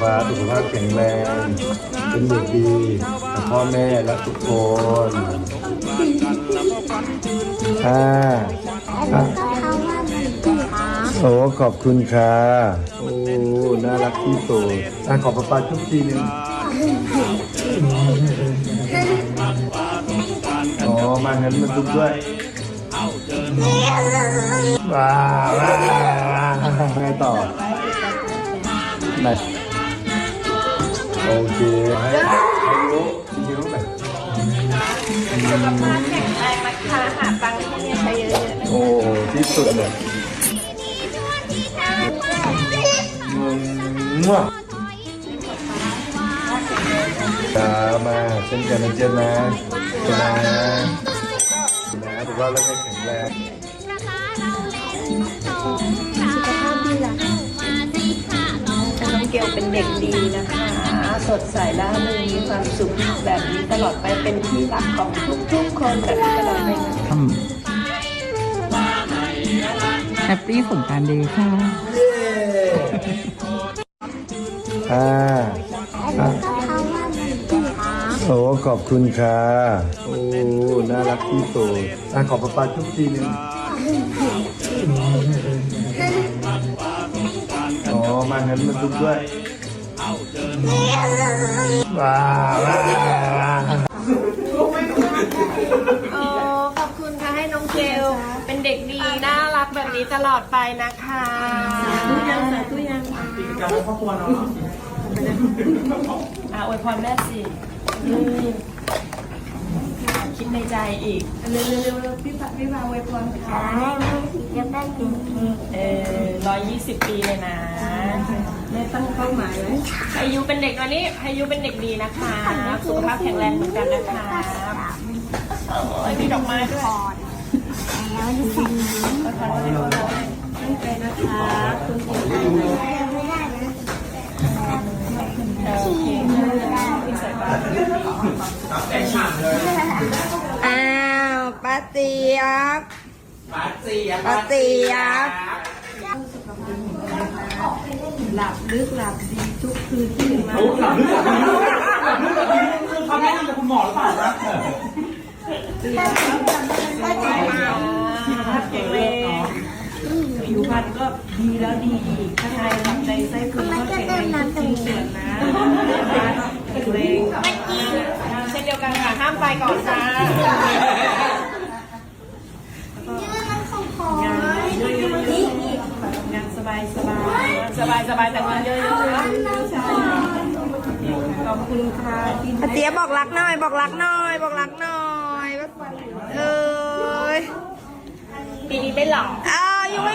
สุขภาพแข็งแรง เป็นเด็กดีกับพ่อแม่และทุกคนอ่าอะก็เขาว่าดีพี่ครับโอ้ขอบคุณค่ะ โอ้ น่ารักที่สุดอะขอบป้าป้าทุกทีหนึงอ๋อ มางั้นมาทุกด้วยว้าวว้าวไงต่อไหน โอเคให้ให้รู้ยิ้มหน่อยสุขภาพแข็งแรงนะคะหาตังค์ที่นี่ใช้เยอะๆ โอ้ที่สุดเลยมั่วตามาเช่นกันนะเจนนะเจนนะนะถือว่าแล้วก็แข็งแรงสุขภาพดีล่ะน้องเกลเป็นเด็กดีนะคะ สดใสร่าเริงมีความสุขแบบนี้ตลอดไปเป็นที่รักของทุกๆคนแบบนี้ตลอดไปนะแฮปปี้สงกรารดีค่ะอ่าอะก็เขาว่าดีพี่ครับโอ้ขอบคุณค่ะ โอ้ น่ารักที่สุดอะขอบป้าป้าทุกทีหนึงอ๋อมางั้นมาทุกด้วย ว้าวว้าวว้าวโอ้ขอบคุณค่ะให้น้องเกลเป็นเด็กดี น่ารักแบบนี้ตลอดไปนะคะตู้ยังใส่ตู้ยังกิจกรรมครอบครัวเนาะอะอวยพรแม่สิอืมคิดในใจอีก เร็วๆเร็วๆเร็วๆพี่พาพี่พาอวยพรค่ะให้แม่ผีจะได้เป็นเอ อร้อยยี่สิบปีเลยนะแม่ตั้งเป้าหมายไว้พายุเป็นเด็กวันนี้พายุเป็นเด็กดีนะคะสุขภาพแข็งแรงเหมือนกันนะคะโอ้ยมีดอกไม้ด้วยแล้วที่ใส่น้ขอพรให้เราตั้งใจนะคะคุณครูำไม่ได้นะโอเคที่ใส่บาตรอ้าวป้าเตียบป้าเตียบป้าเตียบ หลับลึกหลับดีทุกคืนที่มาคือเขาแนะนำจากคุณหมอหรือเปล่านะสุขภาพแข็งแรงผิวพรรณก็ดีแล้วดีอีกข้างในลำไส้ไส้พุงก็แข็งแรงทุกชิ้นส่วนนะแข็งแรงเช่นเดียวกันค่ะห้ามไปก่อนจ้า งานเยอะๆงานสบายสบาย สบายสบายแต่งานเยอะๆขอบคุณค่ะป้าเตียบบอกรักหน่อย บอกรักหน่อย บอกรักหน่อยเอ้ยปีนี้ไม่หลับอ้าวยังไม่